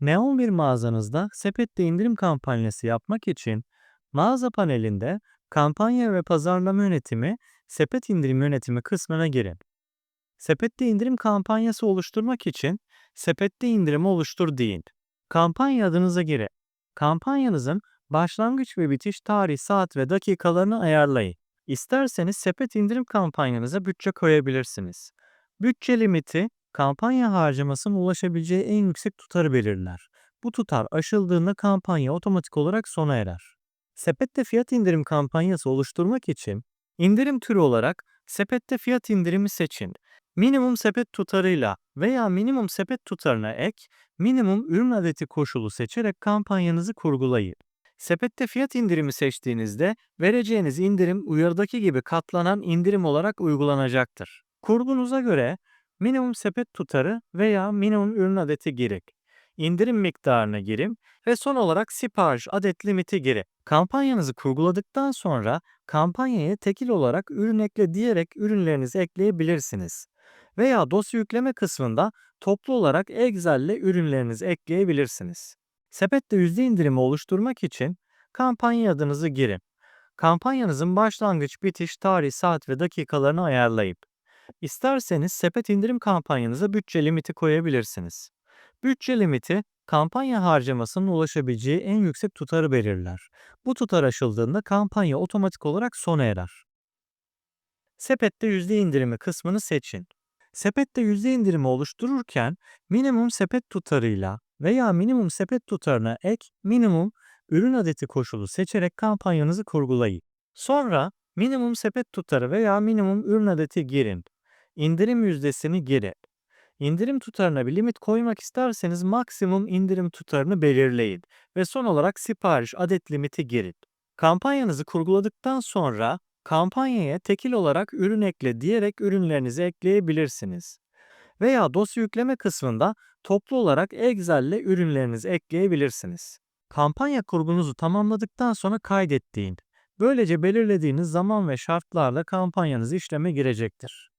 Neon bir mağazanızda sepette indirim kampanyası yapmak için mağaza panelinde kampanya ve pazarlama yönetimi, sepet indirim yönetimi kısmına girin. Sepette indirim kampanyası oluşturmak için sepette indirimi oluştur deyin. Kampanya adınıza girin. Kampanyanızın başlangıç ve bitiş tarihi, saat ve dakikalarını ayarlayın. İsterseniz sepet indirim kampanyanıza bütçe koyabilirsiniz. Bütçe limiti kampanya harcamasının ulaşabileceği en yüksek tutarı belirler. Bu tutar aşıldığında kampanya otomatik olarak sona erer. Sepette fiyat indirim kampanyası oluşturmak için indirim türü olarak sepette fiyat indirimi seçin. Minimum sepet tutarıyla veya minimum sepet tutarına ek, minimum ürün adeti koşulu seçerek kampanyanızı kurgulayın. Sepette fiyat indirimi seçtiğinizde vereceğiniz indirim uyarıdaki gibi katlanan indirim olarak uygulanacaktır. Kurgunuza göre minimum sepet tutarı veya minimum ürün adeti girin. İndirim miktarını girin ve son olarak sipariş adet limiti girin. Kampanyanızı kurguladıktan sonra kampanyaya tekil olarak ürün ekle diyerek ürünlerinizi ekleyebilirsiniz. Veya dosya yükleme kısmında toplu olarak Excel ile ürünlerinizi ekleyebilirsiniz. Sepette yüzde indirimi oluşturmak için kampanya adınızı girin. Kampanyanızın başlangıç, bitiş, tarih, saat ve dakikalarını ayarlayıp İsterseniz sepet indirim kampanyanıza bütçe limiti koyabilirsiniz. Bütçe limiti kampanya harcamasının ulaşabileceği en yüksek tutarı belirler. Bu tutar aşıldığında kampanya otomatik olarak sona erer. Sepette yüzde indirimi kısmını seçin. Sepette yüzde indirimi oluştururken minimum sepet tutarıyla veya minimum sepet tutarına ek minimum ürün adeti koşulu seçerek kampanyanızı kurgulayın. Sonra minimum sepet tutarı veya minimum ürün adeti girin. İndirim yüzdesini girin. İndirim tutarına bir limit koymak isterseniz maksimum indirim tutarını belirleyin ve son olarak sipariş adet limiti girin. Kampanyanızı kurguladıktan sonra kampanyaya tekil olarak ürün ekle diyerek ürünlerinizi ekleyebilirsiniz. Veya dosya yükleme kısmında toplu olarak Excel ile ürünlerinizi ekleyebilirsiniz. Kampanya kurgunuzu tamamladıktan sonra kaydet deyin. Böylece belirlediğiniz zaman ve şartlarla kampanyanız işleme girecektir.